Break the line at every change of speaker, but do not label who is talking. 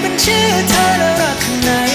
เป็นชื่อเธอแล้วรักข้างใน